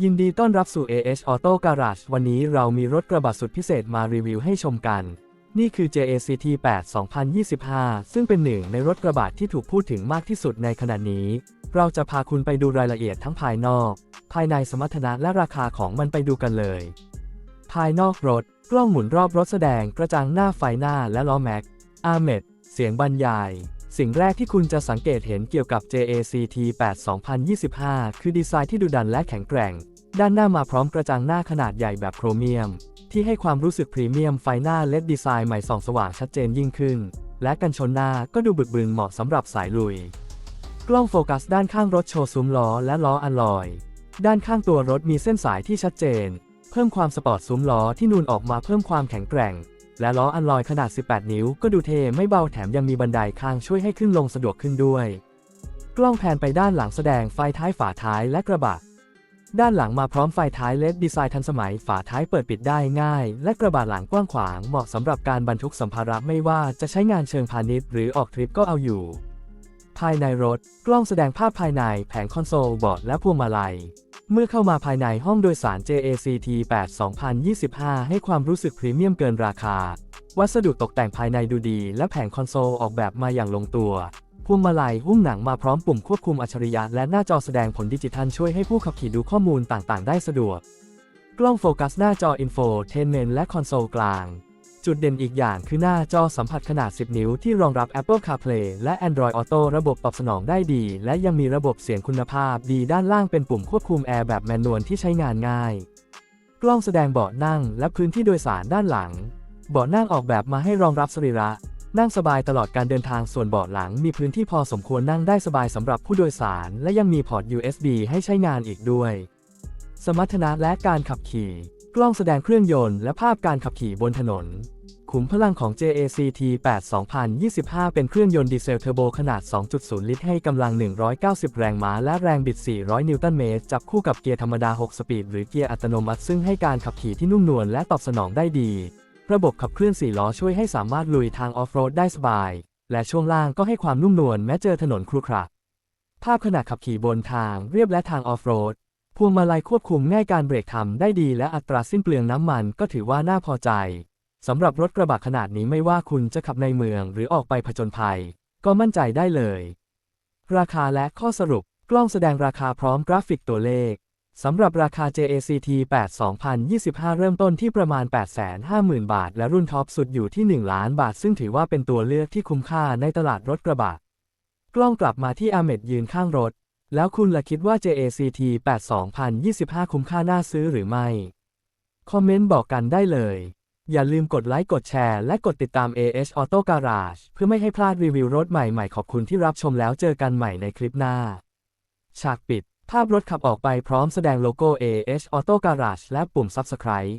ยินดีต้อนรับสู่ AH Auto Garage วันนี้เรามีรถกระบะสุดพิเศษมารีวิวให้ชมกัน นี่คือ JACT 8 2025 ซึ่งเป็นหนึ่งในรถกระบะที่ถูกพูดถึงมากที่สุดในขณะนี้ เราจะพาคุณไปดูรายละเอียดทั้งภายนอก ภายในสมรรถนะและราคาของมันไปดูกันเลย ภายนอกรถ กล้องหมุนรอบรถแสดงกระจังหน้าไฟหน้าและล้อแม็ก อาเมดเสียงบรรยายสิ่งแรกที่คุณจะสังเกตเห็นเกี่ยวกับ JACT 8 2025 คือดีไซน์ที่ดุดันและแข็งแกร่ง ด้านหน้ามาพร้อมกระจังหน้าขนาดใหญ่แบบโครเมียม ที่ให้ความรู้สึกพรีเมียมไฟหน้าเลดดีไซน์ใหม่ส่องสว่างชัดเจนยิ่งขึ้น และกันชนหน้าก็ดูบึกบึนเหมาะสำหรับสายลุย กล้องโฟกัสด้านข้างรถโชว์ซุ้มล้อและล้ออะลอย ด้านข้างตัวรถมีเส้นสายที่ชัดเจน เพิ่มความสปอร์ตซุ้มล้อที่นูนออกมาเพิ่มความแข็งแกร่ง และล้ออะลอยขนาด 18 นิ้ว ก็ดูเท่ไม่เบาแถมยังมีบันไดข้างช่วยให้ขึ้นลงสะดวกขึ้นด้วย กล้องแพนไปด้านหลังแสดงไฟท้ายฝาท้ายและกระบะ ด้านหลังมาพร้อมไฟท้ายเลดดีไซน์ทันสมัย ฝาท้ายเปิดปิดได้ง่าย และกระบะหลังกว้างขวาง เหมาะสำหรับการบรรทุกสัมภาระไม่ว่าจะใช้งานเชิงพาณิชย์หรือออกทริปก็เอาอยู่ ภายในรถ กล้องแสดงภาพภายในแผงคอนโซลเบาะและพวงมาลัย เมื่อเข้ามาภายในห้องโดยสาร JACT 8 2025 ให้ความรู้สึกพรีเมียมเกินราคา วัสดุตกแต่งภายในดูดี และแผงคอนโซลออกแบบมาอย่างลงตัว พวงมาลัยหุ้มหนังมาพร้อมปุ่มควบคุมอัจฉริยะและหน้าจอแสดงผลดิจิทัลช่วยให้ผู้ขับขี่ดูข้อมูลต่างๆ ได้สะดวก กล้องโฟกัสหน้าจออินโฟเทนเมนและคอนโซลกลาง จุดเด่นอีกอย่างคือหน้าจอสัมผัสขนาด 10 นิ้วที่รองรับ Apple CarPlay และ Android Auto ระบบตอบสนองได้ดี และยังมีระบบเสียงคุณภาพดีด้านล่างเป็นปุ่มควบคุมแอร์แบบแมนนวลที่ใช้งานง่าย กล้องแสดงเบาะนั่งและพื้นที่โดยสารด้านหลังเบาะนั่งออกแบบมาให้รองรับสรีระ นั่งสบายตลอดการเดินทางส่วนเบาะหลังมีพื้นที่พอสมควรนั่งได้สบายสำหรับผู้โดยสาร และยังมีพอร์ต USB ให้ใช้งานอีกด้วย สมรรถนะและการขับขี่ กล้องแสดงเครื่องยนต์และภาพการขับขี่บนถนน ขุมพลังของ JACT 8 2025 เป็นเครื่องยนต์ดีเซลเทอร์โบขนาด 2.0 ลิตรให้กำลัง 190 แรงม้าและแรงบิด 400 นิวตันเมตร จับคู่กับเกียร์ธรรมดา 6 สปีด หรือเกียร์อัตโนมัติ ซึ่งให้การขับขี่ที่นุ่มนวลและตอบสนองได้ดี ระบบขับเคลื่อน4ล้อช่วยให้สามารถลุยทางออฟโรดได้สบาย และช่วงล่างก็ให้ความนุ่มนวลแม้เจอถนนครุขระภาพขณะขับขี่บนทางเรียบและทางออฟโรด พวงมาลัยควบคุมง่ายการเบรกทำได้ดีและอัตราสิ้นเปลืองน้ำมันก็ถือว่าน่าพอใจสำหรับรถกระบะขนาดนี้ไม่ว่าคุณจะขับในเมืองหรือออกไปผจญภัย ก็มั่นใจได้เลย ราคาและข้อสรุปกล้องแสดงราคาพร้อมกราฟิกตัวเลข สำหรับราคา JACT 8 2025 เริ่มต้นที่ประมาณ 850,000 บาท และรุ่นท็อปสุดอยู่ที่ 1 ล้านบาท ซึ่งถือว่าเป็นตัวเลือกที่คุ้มค่าในตลาดรถกระบะ กล้องกลับมาที่อาเมดยืนข้างรถ แล้วคุณล่ะคิดว่า JACT 8 2025 คุ้มค่าน่าซื้อหรือไม่ คอมเมนต์บอกกันได้เลย อย่าลืมกดไลค์ กดแชร์ และกดติดตาม AH Auto Garage เพื่อไม่ให้พลาดรีวิวรถใหม่ๆ ขอบคุณที่รับชมแล้วเจอกันใหม่ในคลิปหน้า ฉากปิด ภาพรถขับออกไปพร้อมแสดงโลโก้ AH Auto Garage และปุ่ม Subscribe